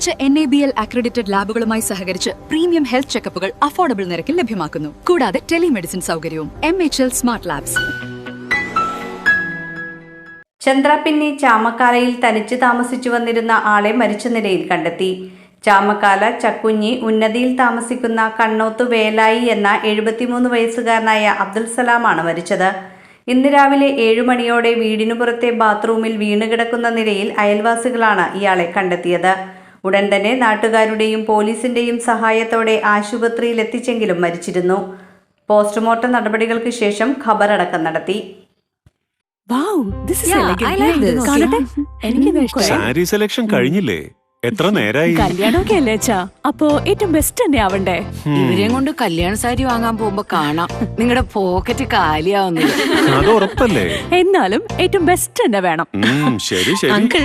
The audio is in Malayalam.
മികച്ച N A B L accredited ലാബുകളുമായി സഹകരിച്ച് പ്രീമിയം ഹെൽത്ത് ചെക്കപ്പുകൾ അഫോർഡബിൾ നിരക്കിൽ ലഭ്യമാക്കുന്നു. കൂടാതെ ടെലിമെഡിസിൻ സൗകര്യവും M H L smart labs Chandrappinni ചാമക്കാലയിൽ തനിച്ച് താമസിച്ചു വന്നിരുന്ന ആളെ മരിച്ച നിലയിൽ കണ്ടെത്തി. ചാമക്കാല ചക്കുഞ്ഞി ഉന്നതിയിൽ താമസിക്കുന്ന കണ്ണോത്ത് വേലായി എന്ന എഴുപത്തിമൂന്ന് വയസ്സുകാരനായ അബ്ദുൽ സലാമാണ് മരിച്ചത്. ഇന്ന് രാവിലെ ഏഴു മണിയോടെ വീടിനു പുറത്തെ ബാത്റൂമിൽ വീണുകിടക്കുന്ന നിലയിൽ അയൽവാസികളാണ് ഇയാളെ കണ്ടെത്തിയത്. ഉടൻ തന്നെ നാട്ടുകാരുടെയും പോലീസിന്റെയും സഹായത്തോടെ ആശുപത്രിയിൽ എത്തിച്ചെങ്കിലും മരിച്ചിരുന്നു. പോസ്റ്റ്മോർട്ടം നടപടികൾക്ക് ശേഷം ഖബറടക്കം നടത്തി. സാരി സെലക്ഷൻ കഴിഞ്ഞില്ലേ? എത്ര നേരായി? കല്യാണമൊക്കെ അല്ലേ അച്ഛാ? അപ്പോ ഏറ്റവും ബെസ്റ്റ് തന്നെ ആവണ്ടേ? ഇവരെയും കൊണ്ട് കല്യാണ സാരി വാങ്ങാൻ പോകുമ്പോ കാണാം. നിങ്ങളുടെ പോക്കറ്റ് കാലിയാവുന്നത്. അത് ഉറപ്പല്ലേ? എന്നാലും ഏറ്റവും ബെസ്റ്റ് തന്നെ വേണം. ശരി ശരി. അങ്കിൾ